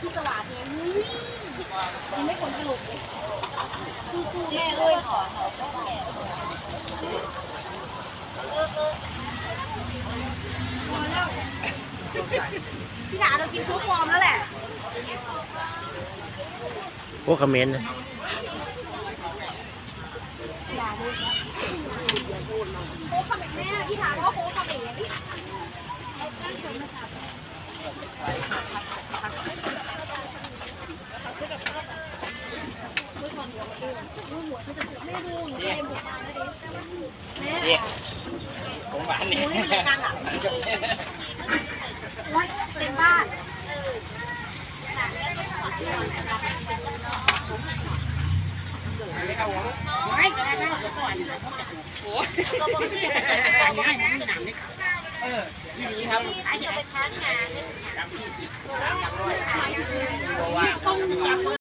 ที่สว่างเนี่ยยังไม่คนกระโหลกเลยสู้ๆแม่เอ้ยขอขอแม่เออเออพอแล้วพี่ถาเรากินทุกฟอร์มแล้วแหละพวกคอมเมนต์นะโค้กขมิ้นแม่พี่ถามว่าโค้กขมิ้นแม่ดูหนูเต็ม บุกมาแล้วดิแม่นี่ผมหวานนี่นูให้มันดังอะโอ้ยเต็มบ้านไม่ก็ได้ไม่ก่อนโอ้ยก็บอกที่เออที่นี้ครับไอ้จะไปทานงานจำที่สิบหมายถึงเพราะว่าต้องจับ